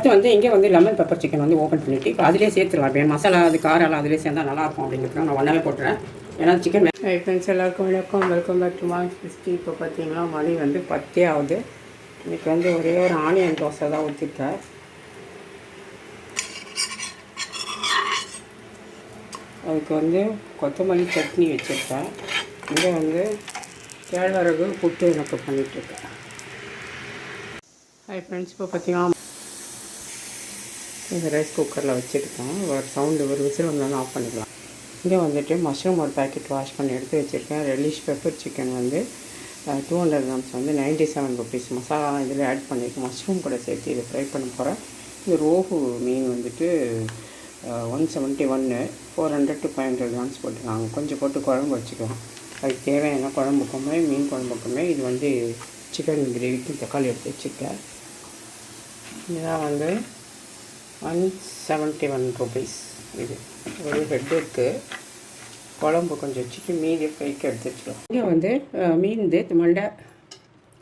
அடுத்து வந்து இங்கே வந்து லெமன் பெப்பர் சிக்கன் வந்து ஓப்பன் பண்ணிவிட்டு இப்போ அதிலே சேர்த்துலாம் இப்போ மசாலா அது காரெல்லாம் அதிலே சேர்ந்தா நல்லாயிருக்கும் அப்படிங்கிறது நான் ஒன்றாவே போட்டுறேன். ஏன்னா சிக்கன் ஃப்ரெண்ட்ஸ் எல்லாருக்கும் வணக்கம். Welcome back to Mark Christy இப்போ பார்த்தீங்கன்னா மணி வந்து பத்தே ஆகுது. இன்றைக்கி வந்து ஒரே ஒரு ஆனியன் தோசை தான் ஊற்றிருக்கேன் அதுக்கு வந்து கொத்தமல்லி சட்னி வச்சுருக்கேன். இங்கே வந்து கேழ்வரகு புட்டு எனக்கு பண்ணிகிட்ருக்கேன் ஹாய் ஃப்ரெண்ட்ஸ் இப்போ பார்த்தீங்கன்னா இந்த ரைஸ் குக்கரில் வச்சுருக்கேன். ஒரு சவுண்டு ஒரு விசில் வந்தாலும் ஆஃப் பண்ணிக்கலாம். இங்கே வந்துட்டு மஷ்ரூம் ஒரு பேக்கெட் வாஷ் பண்ணி எடுத்து வச்சுருக்கேன். ரெலிஷ் பெப்பர் சிக்கன் வந்து டூ ஹண்ட்ரட் கிராம்ஸ் வந்து நைன்ட்டி செவன் ருபீஸ் மசாலா இதில் ஆட் பண்ணியிருக்கேன் மஷ்ரூம் கூட சேர்த்து இதை ஃப்ரை பண்ண போகிறேன் இது ரோஹு மீன் வந்துட்டு ஒன் செவன்ட்டி ஒன்று four hundred to five hundred grams போட்டுருக்காங்க. கொஞ்சம் போட்டு குழம்பு வச்சுக்கலாம். அதுக்கு தேவையான குழம்புக்குமே மீன் குழம்புக்குமே இது வந்து சிக்கன் கிரேவிக்கு தக்காளி எடுத்து வச்சுருக்கேன். இதுதான் வந்து ஒன் செவன்ட்டி ஒன் ருபீஸ் இது ஒரு ஹெட் இருக்குது குழம்பு கொஞ்சம் வச்சுட்டு மீதி கைக்கு எடுத்து இங்கே வந்து மீன் இது மண்டை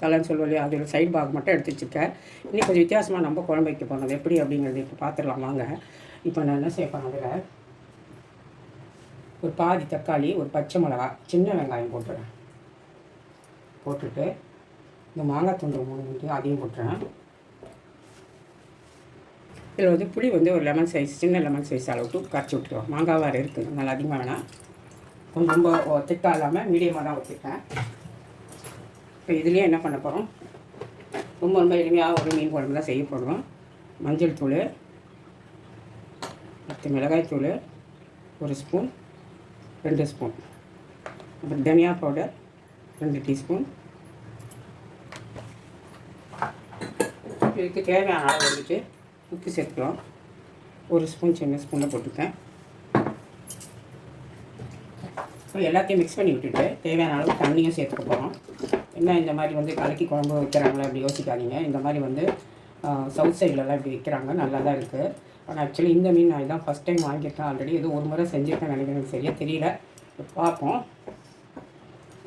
தலைன்னு சொல்லுவோம் இல்லையா? அதோட சைடு பாக் மட்டும் எடுத்து வச்சுருக்கேன். இன்னும் கொஞ்சம் வித்தியாசமாக நம்ம குழம்பு வைக்க போகிறது எப்படி அப்படிங்கிறது இப்போ பார்த்துடலாம் வாங்க. இப்போ நான் என்ன சேர்ப்பேன் அதில்? ஒரு பாதி தக்காளி ஒரு பச்சை மிளகா சின்ன வெங்காயம் போட்டுறேன். போட்டுட்டு இந்த மாங்காய் துண்டு மூணு வந்து அதையும் போட்டுறேன். இதில் வந்து புளி வந்து ஒரு லெமன் சைஸ் சின்ன லெமன் சைஸ் அளவுக்கு கரைச்சி விட்டுருவோம் மாங்காய் வேறு இருக்குது நல்லா அதிகமாக வேணாம் கொஞ்சம் ரொம்ப திட்டம் இல்லாமல் மீடியமாக தான் வச்சுருக்கேன் இப்போ இதுலேயே என்ன பண்ண போகிறோம் ரொம்ப ரொம்ப எளிமையாக ஒரு மீன் குழம்பு தான் செய்ய மஞ்சள் தூள் பத்து மிளகாய் தூள் ஒரு ஸ்பூன் ரெண்டு ஸ்பூன். அப்புறம் தனியா பவுடர் ரெண்டு டீஸ்பூன். இதுக்கு தேவையான அளவு வந்துட்டு உப்பு சேர்த்துக்கலாம் ஒரு ஸ்பூன் சின்ன ஸ்பூனில் போட்டுக்கேன் இப்போ எல்லாத்தையும் மிக்ஸ் பண்ணி விட்டுட்டு தேவையான அளவு தண்ணியும் சேர்த்துக்க போகிறோம் என்ன இந்த மாதிரி வந்து கலக்கி குழம்பு வைக்கிறாங்களா அப்படி யோசிக்காதீங்க. இந்த மாதிரி வந்து சவுத் சைட்லலாம் இப்படி விற்கிறாங்க நல்லா தான் இருக்குது ஆனால் ஆக்சுவலி இந்த மீன் நான் இதான் ஃபஸ்ட் டைம் வாங்கியிருக்கேன். ஆல்ரெடி எதுவும் ஒரு முறை செஞ்சுருக்கேன் நினைக்கிறேன். எனக்கு சரியாக தெரியல. பார்ப்போம்.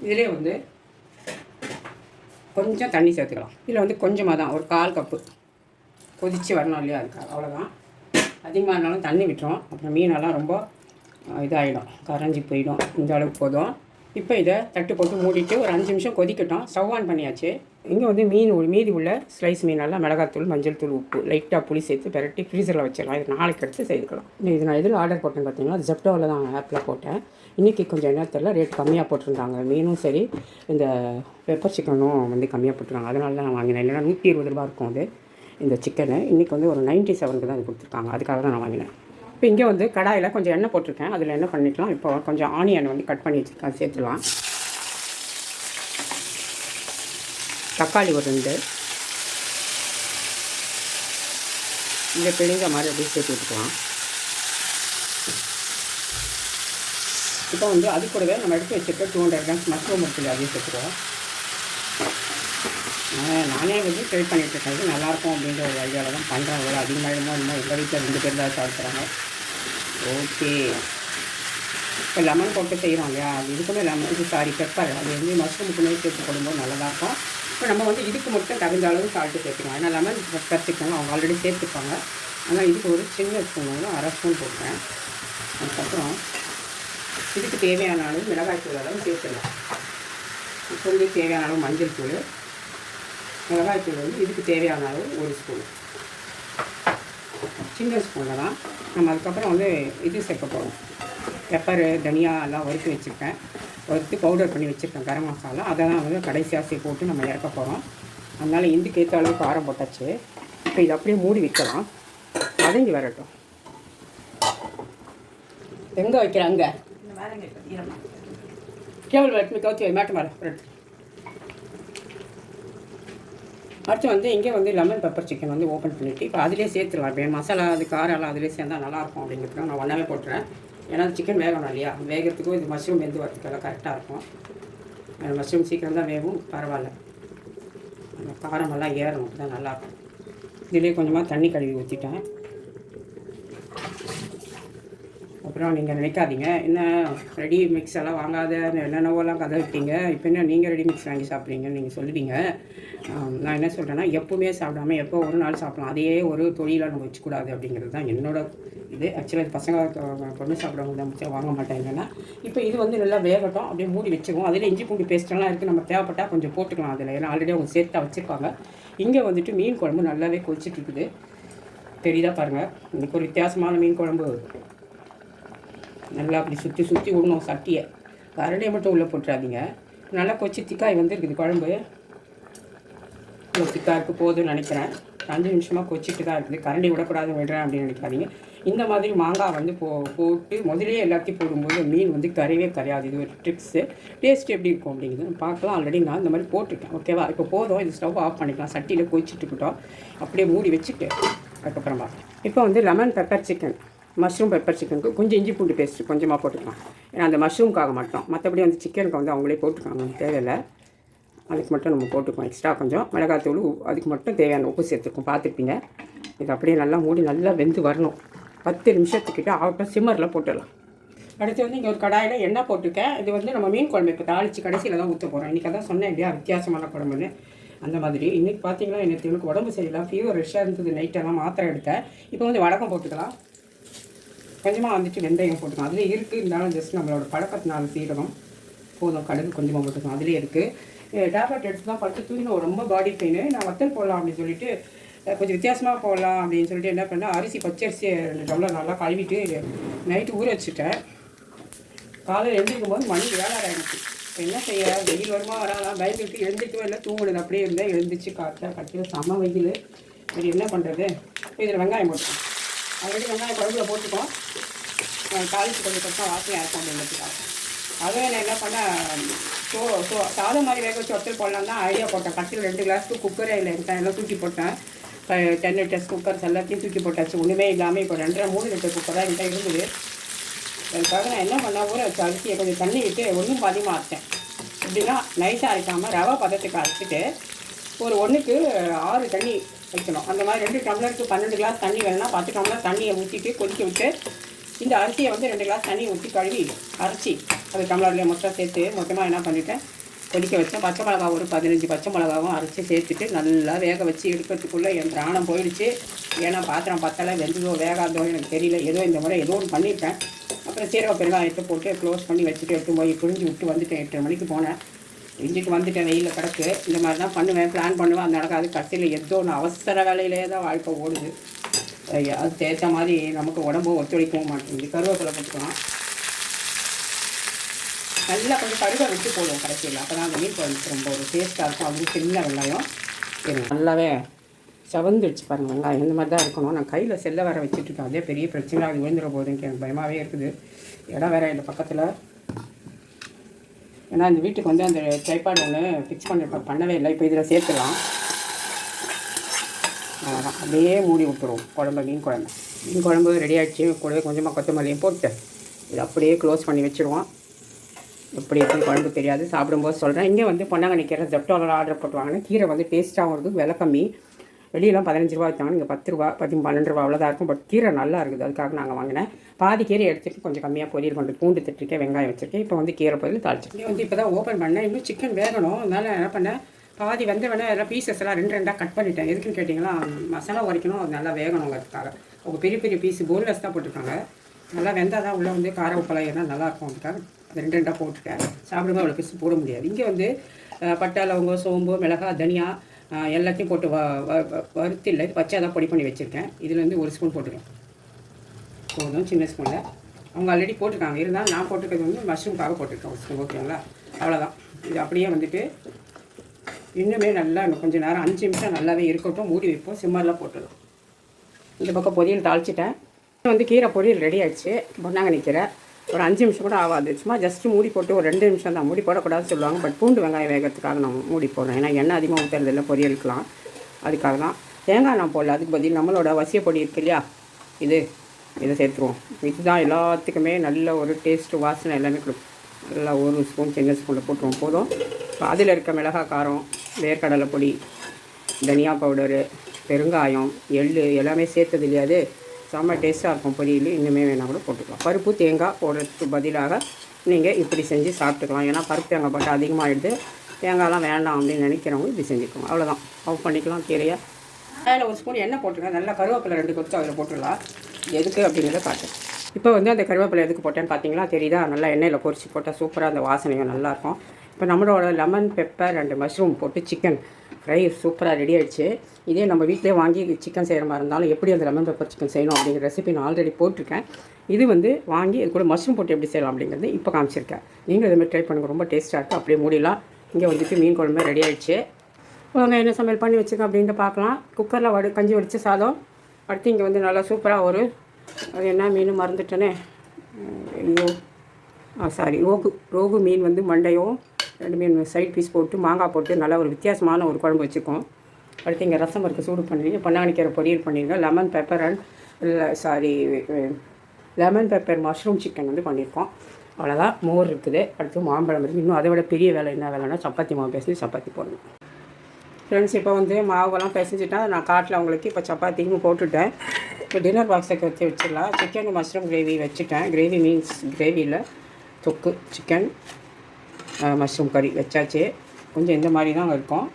இதிலே வந்து கொஞ்சம் தண்ணி சேர்த்துக்கலாம். இதில் வந்து கொஞ்சமாக தான் ஒரு கால் கப்பு கொதித்து வரணும் இல்லையா? அதுக்கு அவ்வளோதான் அதிகமாக இருந்தாலும் தண்ணி விட்டுரும். அப்புறம் மீனெல்லாம் ரொம்ப இதாகிடும் கரைஞ்சி போயிடும். இந்த அளவுக்கு போதும். இப்போ இதை தட்டு போட்டு மூடிட்டு ஒரு அஞ்சு நிமிஷம் கொதிக்கட்டும். ஸ்டவ் ஆன் பண்ணியாச்சு. இங்கே வந்து மீன் ஒரு மீதி உள்ள ஸ்லைஸ் மீனெல்லாம் மிளகாத்தூள் மஞ்சள் தூள் உப்பு லைட்டாக புளி சேர்த்து பெரட்டி ஃப்ரீசரில் வச்சிடலாம். இது நாளைக்கு எடுத்து செய்துக்கலாம். இது நான் எதில் ஆர்டர் போட்டேன் பார்த்தீங்கன்னா ஜெப்டோவில் தான் ஆப்பில் போட்டேன். இன்றைக்கி கொஞ்சம் என்ன தெரியல ரேட் கம்மியாக போட்டிருந்தாங்க. மீனும் சரி இந்த பெப்பர் சிக்கனும் வந்து கம்மியாக போட்டிருக்காங்க. அதனால தான் நான் வாங்கினேன். இல்லைன்னா நூற்றி இருபது ரூபா இருக்கும் அது. இந்த சிக்கனை இன்றைக்கி வந்து ஒரு நைன்ட்டி செவனுக்கு தான் இது கொடுத்துருக்காங்க. அதுக்காக தான் நான் வாங்கினேன். இப்போ இங்கே வந்து கடாயில் கொஞ்சம் எண்ணெய் போட்டிருக்கேன். அதில் என்ன பண்ணிக்கலாம்? இப்போ கொஞ்சம் ஆனியன் வந்து கட் பண்ணி வச்சுருக்கேன். சேர்த்துலாம் தக்காளி ஒரு ரெண்டு. இந்த பிழிஞ்ச மாதிரி அப்படியே சேர்த்து விட்டுக்கலாம். இப்போ வந்து அது கூடவே நம்ம எடுத்து வச்சுருக்க டூ ஹண்ட்ரட் கிராம்ஸ் மஷ்ரூம் இருக்குது அதையும் சேர்த்துருவோம் நானே வந்து ட்ரை பண்ணிட்டு இருக்கிறது நல்லாயிருக்கும் அப்படின்ற ஒரு ஐடியாவில் தான் பண்ணுறேன் அவ்வளோ அதிகமாகிடுமோ இன்னும் எங்கள் வீட்டில் ரெண்டு பேர் தான் சாப்பிட்றாங்க ஓகே இப்போ லெமன் போட்டு செய்கிறோம் இல்லையா? அது இதுக்குமே லெமன் இது சாரி பெப்பர் அது வந்து மஷ்ரூமுக்குமே சேர்த்து போடும்போது நல்லா தான் இருக்கும். இப்போ நம்ம வந்து இதுக்கு மட்டும் தகுந்த அளவு சால்ட்டு சேர்த்துக்கலாம். ஏன்னா லெமன் பெப்பர் சிக்கன் அவங்க ஆல்ரெடி சேர்த்துப்பாங்க. ஆனால் இதுக்கு ஒரு சின்ன ஸ்பூன் வந்து அரை ஸ்பூன் போடுறேன். அதுக்கப்புறம் இதுக்கு தேவையான அளவு மிளகாய் தூள் அளவு சேர்த்துடலாம். இப்போ வந்து தேவையான அளவு மஞ்சள் தூள். மிளகாய் தூள் வந்து இதுக்கு தேவையான அளவு ஒரு ஸ்பூன் சின்ன ஸ்பூனில் தான் நம்ம அதுக்கப்புறம் வந்து இது சேர்க்க போகிறோம் பெப்பரு தனியா எல்லாம் வறுத்து வச்சுருக்கேன். வறுத்து பவுடர் பண்ணி வச்சுருக்கேன் கரம் மசாலா. அதெல்லாம் வந்து கடைசியாக போட்டு நம்ம இறக்க போகிறோம் அதனால் இதுக்கு ஏற்ற அளவுக்கு காரம் போட்டாச்சு. இப்போ இதை அப்படியே மூடி வைக்கலாம். வதங்கி வரட்டும். எங்கே வைக்கிறாங்க கேவல் எடுத்து கவுத்தி வை மேட்டு மேலே ரெண்டு அடுத்து வந்து இங்கே வந்து லெமன் பெப்பர் சிக்கன் வந்து ஓப்பன் பண்ணிவிட்டு இப்போ அதிலே சேர்த்துடலாம் இப்போ மசாலா அது காரெல்லாம் அதிலே சேர்ந்தா நல்லாயிருக்கும் அப்படிங்கிறதுக்கு நான் ஒன்றாவே போட்டுறேன். ஏன்னா சிக்கன் வேகணும் இல்லையா? வேகிறதுக்கும் இது மஷ்ரூம் வெந்து வரதுக்கெல்லாம் கரெக்டாக இருக்கும். மஷ்ரூம் சீக்கிரம் தான் வேகும் பரவாயில்ல. அந்த காரமெல்லாம் ஏறணும் அப்போ தான் நல்லாயிருக்கும். இதிலே கொஞ்சமாக தண்ணி கழுவி ஊற்றிட்டேன் அப்புறம் நீங்கள் நினைக்காதீங்க. என்ன ரெடி மிக்ஸ் எல்லாம் வாங்காத என்னென்னவோலாம் கதை வைப்பீங்க இப்போ என்ன நீங்கள் ரெடி மிக்ஸ் வாங்கி சாப்பிட்றீங்கன்னு நீங்கள் சொல்லுவீங்க. நான் என்ன சொல்கிறேன்னா எப்போவுமே சாப்பிடாம எப்போ ஒரு நாள் சாப்பிடலாம். அதையே ஒரு தொழிலாக நம்ம வச்சுக்கூடாது அப்படிங்கிறது தான் என்னோட இது. ஆக்சுவலாக பசங்க பொண்ணு சாப்பிடவங்க தான் வாங்க மாட்டாங்கன்னா இப்போ இது வந்து நல்லா வேகட்டும் அப்படியே மூடி வச்சுக்குவோம் அதில் இஞ்சி பூண்டு பேஸ்ட்டெல்லாம் இருக்குது நம்ம தேவைப்பட்டால் கொஞ்சம் போட்டுக்கலாம் அதில். ஏன்னா ஆல்ரெடி அவங்க சேர்த்தா வச்சுருப்பாங்க. இங்கே வந்துட்டு மீன் குழம்பு நல்லாவே கொதிச்சிட்டு இருக்குது. தெரியுதா பாருங்கள் இன்னைக்கு ஒரு வித்தியாசமான மீன் குழம்பு. நல்லா அப்படி சுற்றி சுற்றி விடணும் சட்டியை. கரண்டியை மட்டும் உள்ளே போட்டுறாதீங்க. நல்லா கொச்சி திக்காய் வந்துருக்குது குழம்பு. இவ்வளோ திக்காக இருக்குது போதும்னு நினைக்கிறேன். அஞ்சு நிமிஷமாக கொச்சிட்டு தான் இருக்குது. கரண்டி விடக்கூடாது விடுறேன் அப்படின்னு நினைக்காதீங்க. இந்த மாதிரி மாங்காய் வந்து போ போட்டு முதலே எல்லாத்தையும் போடும்போது மீன் வந்து கரையவே கரையாது. இது ஒரு ட்ரிக்ஸு டேஸ்ட் எப்படி இருக்கும் அப்படிங்கிறது பார்க்கலாம். ஆல்ரெடி நான் இந்த மாதிரி போட்டிருக்கேன். ஓகேவா இப்போ போதும். இது ஸ்டவ் ஆஃப் பண்ணிக்கலாம். சட்டியில் கொச்சிட்டு அப்படியே மூடி வச்சுட்டு அதுக்கப்புறமா. இப்போ வந்து lemon pepper chicken mushroom pepper சிக்கனுக்கு கொஞ்சம் இஞ்சி பூண்டு பேஸ்ட்டு கொஞ்சமாக போட்டுக்கலாம். ஏன்னா அந்த மஷ்ரூம்க்காக மட்டும். மற்றபடி வந்து சிக்கனுக்கு வந்து அவங்களே போட்டுருக்காங்க தேவையில்லை. அதுக்கு மட்டும் நம்ம போட்டுக்குவோம் எக்ஸ்ட்ரா கொஞ்சம். மிளகாத்தூள் அதுக்கு மட்டும் தேவையான உப்பு சேர்த்துருக்கோம். பார்த்துருப்பீங்க. இது அப்படியே நல்லா மூடி நல்லா வெந்து வரணும். பத்து நிமிஷத்துக்கிட்ட ஆகட்டும் சிம்மரில் போட்டுடலாம். அடுத்து வந்து இங்கே ஒரு கடாயில் எண்ணெய் போட்டுருக்கேன். இது வந்து நம்ம மீன் குழம்பு இப்போ தாளித்து கடைசியில் தான் ஊற்ற போகிறோம் இன்றைக்கி தான் சொன்னேன் இல்லையா வித்தியாசமான குழம்புன்னு. அந்த மாதிரி. இன்றைக்கி பார்த்தீங்கன்னா எனக்கு எனக்கு உடம்பு சரியில்லை. ஃபீவர் ரெஷ்ஷாக இருந்தது. நைட்டெல்லாம் மாத்திரை எடுத்தேன். இப்போ வந்து வடகம் போட்டுக்கலாம். கொஞ்சமாக வந்துட்டு வெந்தயம் போட்டுக்கணும் அதிலே இருக்குது இருந்தாலும் ஜஸ்ட் நம்மளோட பழக்கத்தினால சீரகம் போதும் கடுகு கொஞ்சமாக போட்டுக்கணும் அதிலே இருக்குது டேப்லெட் எடுத்து தான் படுத்து தூங்கினோம் ரொம்ப பாடி பெயின் நான் வத்தல் போடலாம் அப்படின்னு சொல்லிட்டு கொஞ்சம் வித்தியாசமாக போடலாம் அப்படின்னு சொல்லிட்டு என்ன பண்ணேன் அரிசி பச்சரிசி ரெண்டு டம்ளர் நல்லா கழுவிட்டு நைட்டு ஊற வச்சுட்டேன். காலையில் எழுந்திருக்கும் போது மணி ஏழாயிரம் ஆகிடுச்சு இப்போ என்ன செய்ய வெயில் வருமா வராதான் பயந்துட்டு எழுந்திருக்கவே இல்லை. தூங்குனது அப்படியே இருந்தேன். எழுந்திரிச்சு காட்டில் கட்டியில் செம வெயில். சரி என்ன பண்ணுறது இதில் வெங்காயம் போட்டுக்கோம் ஆல்ரெடி வெங்காயம் குழம்புல போட்டுக்கோம் தாளித்து கொஞ்சம் கொஞ்சம் வாசனையாக இருக்கும் அப்படின்றதுக்காக அதுவும் நான் என்ன பண்ணேன் ஸோ ஸோ சாதம் மாதிரி வேக வச்சு ஒத்தல் போடலாம் தான் ஐடியா போட்டேன். கட்டில் ரெண்டு கிளாஸ்க்கு குக்கரே இல்லை இருக்கேன் எல்லாம் தூக்கி போட்டேன். டென் லிட்டர்ஸ் குக்கர்ஸ் எல்லாத்தையும் தூக்கி போட்டாச்சு. ஒன்றுமே இல்லாமல் இப்போ ரெண்டரை மூணு லிட்டர் குக்கர் தான் என்கிட்ட இருந்தது. அதுக்காக நான் என்ன பண்ணால் ஊற வச்சு அரிசியை கொஞ்சம் தண்ணி விட்டு ஒன்றும் பாதியமாக அரைச்சேன். எப்படின்னா நைஸாக அரைக்காமல் ரவை பதத்துக்கு அரைச்சிட்டு ஒரு ஒன்றுக்கு ஆறு தண்ணி வைக்கணும். அந்த மாதிரி ரெண்டு டம்ளருக்கு பன்னெண்டு கிளாஸ் தண்ணி வேணும்னா பத்து டம்ளர் தண்ணியை ஊற்றிட்டு கொதிக்க விட்டு இந்த அரிசியை வந்து ரெண்டு கிளாஸ் தண்ணி ஊற்றி கழுவி அரைச்சி அது டம்ளர்லேயே மொத்தம் சேர்த்து மொத்தமாக என்ன பண்ணிவிட்டேன் கொதிக்க வச்சேன் பச்சை மிளகா ஒரு பதினஞ்சு பச்சை மிளகாவும் அரைச்சி சேர்த்துட்டு நல்லா வேக வச்சு எடுக்கிறதுக்குள்ளே என் பிராணம் போயிடுச்சு. ஏன்னா பாத்திரம் பத்தலை வெந்ததோ வேகாதோ எனக்கு தெரியல. ஏதோ இந்த முறை ஏதோ ஒன்று பண்ணிட்டேன். அப்புறம் சீரக பெருங்காயத்தை போட்டு க்ளோஸ் பண்ணி வச்சுட்டு எடுத்து போய் புரிஞ்சு விட்டு வந்துட்டேன். எட்டு மணிக்கு போனேன். இன்றைக்கு வந்துட்டேன் வெயிலில் கிடக்கு. இந்த மாதிரி தான் பண்ணுவேன் பிளான் பண்ணுவேன். அது நடக்காது. கடைசியில் ஏதோ ஒன்று அவசர வேலையிலே தான் வாழ்க்கை ஓடுது. அது தேய்ச்ச மாதிரி நமக்கு உடம்பு ஒத்துழைக்கவும் மாட்டேங்குது. கருவேப்பிலை போட்டுக்கலாம். நல்லா கொஞ்சம் கடுகை வச்சு போடுவோம் கடைசியில். அப்போ தான் அந்த மீன் குழம்புக்கு ரொம்ப ஒரு டேஸ்ட்டாக இருக்கும். அதுவும் சின்ன வெங்காயம். இருங்க, நல்லாவே செவந்துடுச்சு பாருங்கள் வெங்காயம். இந்த மாதிரி தான் இருக்கணும். நான் கையில் செல்ல வர வச்சுட்டு இருக்கேன். அதே பெரிய பிரச்சனை அது விழுந்துட போகுதுன்னு எனக்கு பயமாகவே இருக்குது. இடம் வேற இந்த பக்கத்தில். ஏன்னா இந்த வீட்டுக்கு வந்து அந்த ட்ரைபாட் ஒன்று ஃபிக்ஸ் பண்ண பண்ணவே இல்லை. இப்போ இதில் சேர்த்துடலாம். அவ்வளோதான் அப்படியே மூடி விட்டுருவோம். குழம்பு மீன் குழம்பு. மீன் குழம்பு ரெடி ஆகிடுச்சு கூடவே கொஞ்சமாக கொத்தமல்லியும் போட்டு இது அப்படியே க்ளோஸ் பண்ணி வச்சுருவோம். எப்படி எப்படி குழம்பு தெரியாது. சாப்பிடும்போது சொல்கிறேன் இங்கே வந்து பொன்னாங்கண்ணி கீரை ஜெப்டோவில் ஆர்டர் போட்டு வாங்கினேன் கீரை வந்து டேஸ்ட்டாகவும் இருக்குது விலை கம்மி. வெளியெல்லாம் பதினஞ்சு ரூபா வைத்தாங்க இங்கே பத்து ரூபா பத்தி பன்னெண்டு ரூபா அவ்வளோதான் இருக்கும். பட் கீரை நல்லா இருக்குது. அதுக்காக நாங்கள் வாங்கினேன். பாதி கீரை எடுத்துட்டு கொஞ்சம் கம்மியாக பொரியல் பண்ணுறது பூண்டு திட்டிருக்கேன் வெங்காயம் வச்சுருக்கேன். இப்போ வந்து கீரை பொரியல் தாளிச்சிருக்கேன். வந்து இப்போ தான் ஓப்பன் பண்ணேன். இன்னும் சிக்கன் வேகணும். அதனால் என்ன பண்ணேன்? பாதி வந்த வேணா எல்லாம் பீசஸ் எல்லாம் ரெண்டு ரெண்டாக கட் பண்ணிட்டேன். எதுக்குன்னு கேட்டிங்கன்னா மசாலா உரைக்கணும். அது நல்லா வேகணுங்கிறதுக்காக அவங்க பெரிய பெரிய பீஸ் போன்லெஸ் தான் போட்டிருக்காங்க. நல்லா வெந்தால் தான் உள்ளே வந்து கார உப்பெல்லாம் ஏன்னா நல்லா இருக்கும் அதுக்காக ரெண்டு ரெண்டாக போட்டுட்டேன் சாப்பிடும்போது அவ்வளோ பீஸ் போட முடியாது. இங்கே வந்து பட்டை லவங்கம் சோம்பு மிளகாய் தனியா எல்லாத்தையும் போட்டு வ வ- வ- வறுத்து இல்லை பச்சை தான் பொடி பண்ணி வச்சுருக்கேன். இதுலேருந்து ஒரு ஸ்பூன் போட்டுக்கலாம் போதும் சின்ன ஸ்பூனில். அவங்க ஆல்ரெடி போட்டிருக்காங்க. இருந்தாலும் நான் போட்டிருக்கிறது வந்து மஷ்ரூம்காக போட்டிருக்கேன் ஒரு ஸ்பூன் ஓகேங்களா அவ்வளோதான் இது அப்படியே வந்துட்டு இன்னுமே நல்லா இன்னும் கொஞ்சம் நேரம் அஞ்சு நிமிஷம் நல்லாவே இருக்கட்டும். மூடி வைப்போம் சிம்மரில் போட்டுடலாம் இந்த பக்கம் பொரியல் தாளிச்சிட்டேன். வந்து கீரை பொரியல் ரெடி ஆகிடுச்சு பொன்னாங்கண்ணி கீரை. ஒரு அஞ்சு நிமிஷம் கூட ஆகாது. சும்மா ஜஸ்ட் மூடி போட்டு ஒரு ரெண்டு நிமிஷம் தான். மூடி போடக்கூடாதுன்னு சொல்லுவாங்க. பட் பூண்டு வெங்காயம் வேகிறதுக்காக நான் மூடி போடுறேன் ஏன்னா எண்ணெய் அதிகமாக ஊற்றுறதில்ல பொரியலுக்கலாம் அதுக்காக தான். தேங்காய் நான் போடல. அதுக்கு பதில் நம்மளோட வசிய பொடி இருக்கு இல்லையா? இது. இதை சேர்த்துருவோம். இதுதான் எல்லாத்துக்குமே நல்ல ஒரு டேஸ்ட்டு வாசனை எல்லாமே கொடுக்கும். நல்லா ஒரு ஸ்பூன் சின்ன ஸ்பூனில் போட்டுருவோம். போதும். இப்போ அதில் இருக்க மிளகாய் காரம் வேர்க்கடலை பொடி தனியா பவுடரு பெருங்காயம் எள் எல்லாமே சேர்த்தது இல்லையா அது? செம்ம டேஸ்ட்டாக இருக்கும் பொரியல். இன்னுமே வேணால் கூட போட்டுக்கலாம். பருப்பு தேங்காய் போடுறதுக்கு பதிலாக நீங்கள் இப்படி செஞ்சு சாப்பிட்டுக்கலாம். ஏன்னா பருப்பு தேங்காய் போட்டால் அதிகமாகிடுது தேங்காயெல்லாம் வேண்டாம் அப்படின்னு நினைக்கிறவங்க இப்படி செஞ்சுக்கோங்க. அவ்வளோதான் ஆஃப் பண்ணிக்கலாம் கீரையை. அதில் ஒரு ஸ்பூன் எண்ணெய் போட்டுருங்க. நல்லா கருவேப்பிலை ரெண்டு கொத்து அதில் போட்டுடலாம். எதுக்கு அப்படிங்கிறத காட்டுறேன். இப்போ வந்து அந்த கருவேப்பிலை எதுக்கு போட்டேன்னு பார்த்தீங்களா? தெரியுதா? நல்லா எண்ணெயில் பொரிச்சு போட்டால் சூப்பராக அந்த வாசனையும் நல்லாயிருக்கும் இப்போ நம்மளோட லெமன் பெப்பர் அண்டு மஷ்ரூம் போட்டு சிக்கன். ஃப்ரை சூப்பராக ரெடி ஆகிடுச்சு இதே நம்ம வீட்டிலே வாங்கி சிக்கன் செய்கிற மாதிரி இருந்தாலும் எப்படி அந்த லெமன் பெப்பர் சிக்கன் செய்யணும் அப்படிங்கிற ரெசிபி நான் ஆல்ரெடி போட்டிருக்கேன். இது வந்து வாங்கி இது கூட மஷ்ரூம் போட்டு எப்படி செய்யலாம் அப்படிங்கிறது இப்போ காமிச்சிருக்கேன். நீங்கள் இதுமாதிரி ட்ரை பண்ணுங்க. ரொம்ப டேஸ்ட்டாக இருக்கும் அப்படியே மூடிலாம் இங்கே வந்துட்டு மீன் குழம்பு ரெடி ஆகிடுச்சு வாங்க என்ன சமையல் பண்ணி வச்சுக்க அப்படின்ட்டு பார்க்கலாம். குக்கரில் வடி கஞ்சி வடித்த சாதம். அடுத்து இங்கே வந்து நல்லா சூப்பராக ஒரு அது என்ன மீன் மறந்துட்டேனே. ஐயோ. ஆ சாரி ரோகு ரோகு மீன் வந்து மண்டையும் ரெண்டு மீன் சைட் பீஸ் போட்டு மாங்காய் போட்டு நல்லா ஒரு வித்தியாசமான ஒரு குழம்பு வச்சுக்கோம் அடுத்து இங்கே ரசம் இருக்குது சூடு பண்ணிடுங்க. பொன்னாங்கண்ணிக்கீரை பொரியல் பண்ணிடுங்க. Lemon pepper and sorry lemon pepper mushroom chicken வந்து பண்ணியிருக்கோம். அவ்வளோதான் மோர் இருக்குது. அடுத்து மாம்பழம் இருக்குது. இன்னும் அதை விட பெரிய வேலை என்ன வேலைன்னா சப்பாத்தி மாவு பேசி சப்பாத்தி போடணும். ஃப்ரெண்ட்ஸ் இப்போ வந்து மாவெல்லாம் பிசைஞ்சிட்டா நான் காட்டில் அவங்களுக்கு இப்போ சப்பாத்தியும் போட்டுட்டேன். இப்போ டின்னர் பாக்ஸுக்கு வச்சு வச்சிடலாம். சிக்கன் மஷ்ரூம் கிரேவி வச்சுட்டேன். கிரேவி மீன்ஸ் கிரேவியில் தொக்கு சிக்கன் மஷ்ரூம் கறி வச்சாச்சு. கொஞ்சம் இந்த மாதிரி தான் இருக்கும்.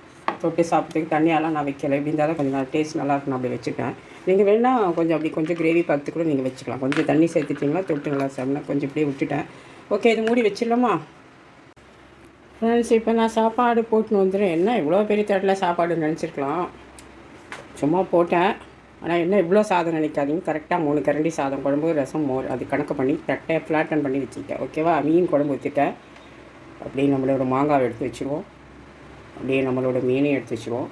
தொட்டு சாப்பிட்றதுக்கு தண்ணியெல்லாம் நான் வைக்கல. இப்படி இருந்தால் தான் கொஞ்சம் நல்லா டேஸ்ட் நல்லா இருக்கும் அப்படி வச்சுட்டேன். நீங்கள் வேணால் கொஞ்சம் அப்படி கொஞ்சம் கிரேவி பார்த்து கூட நீங்கள் வச்சுக்கலாம். கொஞ்சம் தண்ணி சேர்த்துட்டிங்களா தொட்டு நல்லா சாப்பிட்னா கொஞ்சம் இப்படியே விட்டுட்டேன். ஓகே இது மூடி வச்சிடலாமா? ஃப்ரெண்ட்ஸ் இப்போ நான் சாப்பாடு போட்டுன்னு வந்துடுறேன். என்ன இவ்வளோ பெரிய தட்டில் சாப்பாடு நினச்சிருக்கலாம். சும்மா போட்டேன். ஆனால் என்ன இவ்வளோ சாதம் நினைக்காதீங்க. கரெக்டாக மூணு கரண்டி சாதம் குழம்பு ரசம் மோர் அது கணக்கு பண்ணி கரெக்டாக ஃப்ளாட்டன் பண்ணி வச்சுக்கிட்டேன். ஓகேவா மீன் குழம்பு ஊற்றிட்டேன் அப்படியே நம்மளோட மாங்காவை எடுத்து வச்சுருவோம். அப்படியே நம்மளோட மீனையும் எடுத்து வச்சுருவோம்.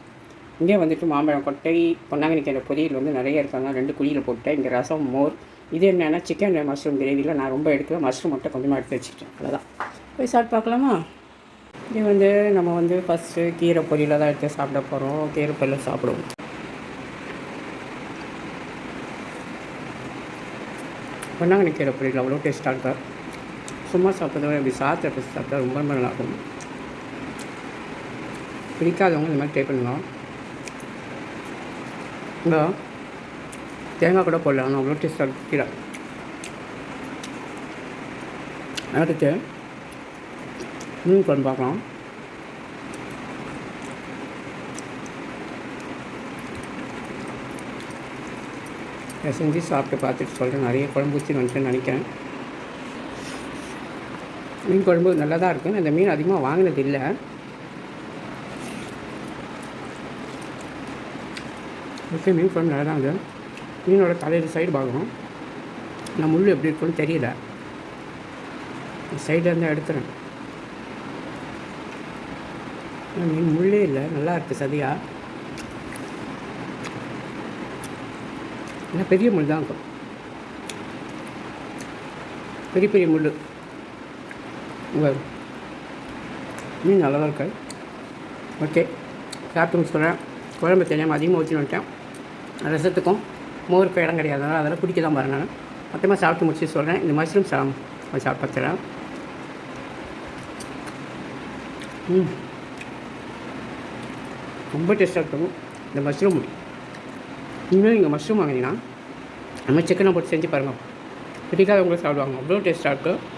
இங்கே வந்துட்டு மாம்பழம் கொட்டை பொன்னாங்கண்ணிக்கிற பொரியல் வந்து நிறைய இருக்காங்க ரெண்டு குழியில் போட்டேன் இங்கே ரசம் மோர். இது என்னென்னா சிக்கன் மஷ்ரூம் கிரேவியில் நான் ரொம்ப எடுக்கிறேன் மஷ்ரூம் மட்டும் கொஞ்சமாக எடுத்து வச்சுக்கிட்டேன். அவ்வளோதான் போய் சாப்பிட்டு பார்க்கலாமா? இது வந்து நம்ம வந்து ஃபஸ்ட்டு கீரை பொரியலை தான் எடுத்து சாப்பிட போகிறோம் கீரை பொரியல் சாப்பிடுவோம். பொன்னாங்கண்ணி கீரை பொரியல் அவ்வளோ டேஸ்ட்டாக இருக்கும் சும்மா சாப்பிட்றத இப்படி சாப்பிட்ட பசி சாப்பிட்டா ரொம்ப ரொம்ப நல்லாயிருக்கும். பிடிக்காதவங்க இந்த மாதிரி ட்ரை பண்ணுவோம் இந்த தேங்காய் கூட போடலாம். ஆனால் அவ்வளோ டேஸ்ட்டாக இருக்கும் கீரை அடுத்து மீன் குழம்பு பார்க்கலாம். செஞ்சு சாப்பிட்டு பார்த்துட்டு சொல்கிறேன் நிறைய குழம்பு ஊற்றி வந்துட்டு நினைக்கிறேன். மீன் குழம்பு நல்லா தான் இருக்கும். இந்த மீன் அதிகமாக வாங்கினது இல்லை. ஓகே மீன் குழம்பு நல்லா தான் இருக்குது மீனோட தலையில் சைடு பார்க்கணும் நான் முள் எப்படி இருக்குன்னு தெரியல. சைடில் இருந்து எடுத்துறேன். மீன் முள்ளே இல்லை. நல்லா இருக்குது சதியா. இல்லை பெரிய முள் தான் இருக்கும். பெரிய பெரிய முள் உங்கள் மீன் நல்லா தான் இருக்கு. ஓகே சாப்பிட்டு சொல்கிறேன் குழம்பு தெரியாமல் அதிகமாக ஊற்றி வந்துட்டேன். ரசத்துக்கும் மோருக்கு இடம் கிடையாது. அதனால் அதெல்லாம் குடிக்க தான் பாருங்க நான். மொத்தமாக சாப்பிட்டு முடிச்சு சொல்கிறேன் இந்த மஷ்ரூம் சாம் சாப்பிட்டு பார்த்துறேன் ம். ரொம்ப டேஸ்ட்டாக இருக்கும். இந்த மஷ்ரூம். இனிமேல் நீங்கள் மஷ்ரூம் வாங்கினீங்கன்னா நம்ம சிக்கனை போட்டு செஞ்சு பாருங்கள் பிடிக்காதவங்களும் சாப்பிடுவாங்க. அவ்வளோ டேஸ்ட்டாக இருக்குது